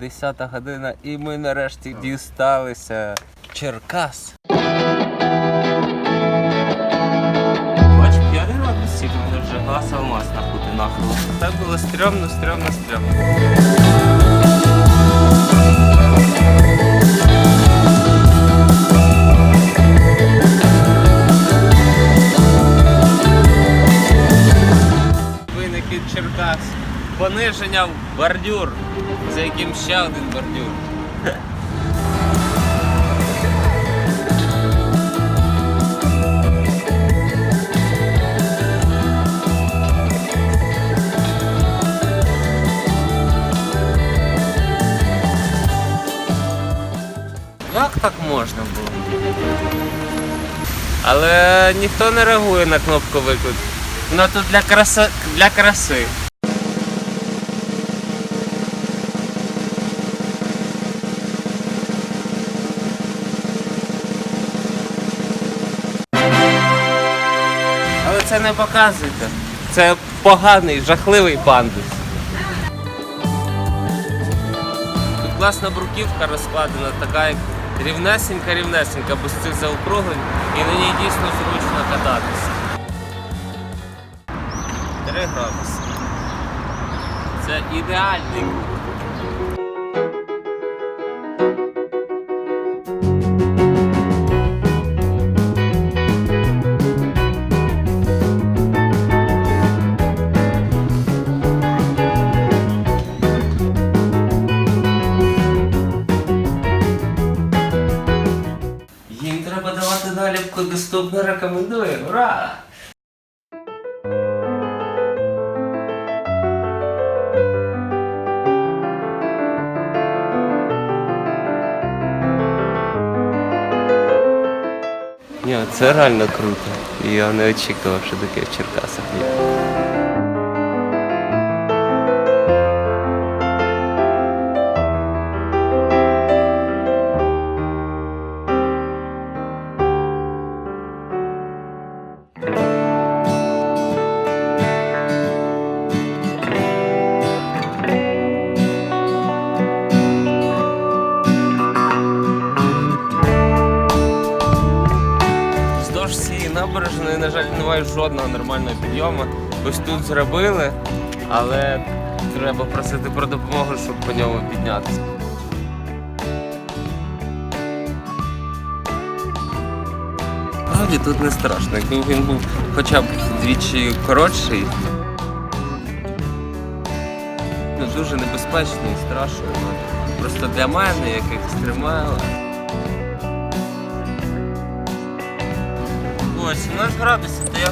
10 година, і ми нарешті дісталися Черкас. Бач, п'ятий градусів, у мене вже глаз алмаз нахуй нахило. Так було стрьомно, стрьомно, стрьомно. Виникід Черкас. Пониження в бордюр, за яким ще один бордюр. Як так можна було? Але ніхто не реагує на кнопку виклик. Ну тут для краси. Для краси. Це не показуйте. Це поганий, жахливий пандус. Тут класна бруківка розкладена, така як рівнесенька, рівнесенька, без цих заокруглень, і на ній дійсно зручно кататися. 3 градуси. Це ідеальний наліпку доступно рекомендую. Ура! Ні, це реально круто. Я не очікував, що таке в Черкасах є. Набережної, на жаль, немає жодного нормального підйому. Ось тут зробили, але треба просити про допомогу, щоб по ньому піднятися. Справді тут не страшно. Якби він був хоча б двічі коротший. Ну, дуже небезпечно і страшно. Просто для мене, як екстремала. Ось, 17 градусів, то я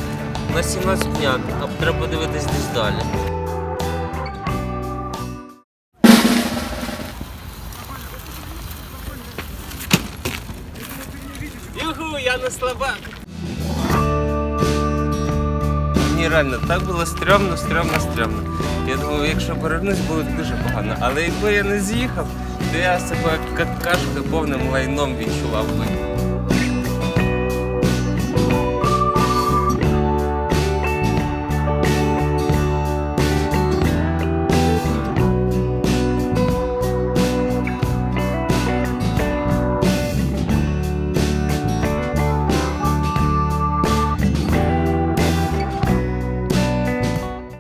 на 17 дня, а треба дивитись десь далі. Юху, я не слабак. Ні, реально, так було стрьомно, стрьомно, стрьомно. Я думав, якщо повернусь, буде дуже погано. Але якби я не з'їхав, то я себе як какашкою повним лайном відчував би.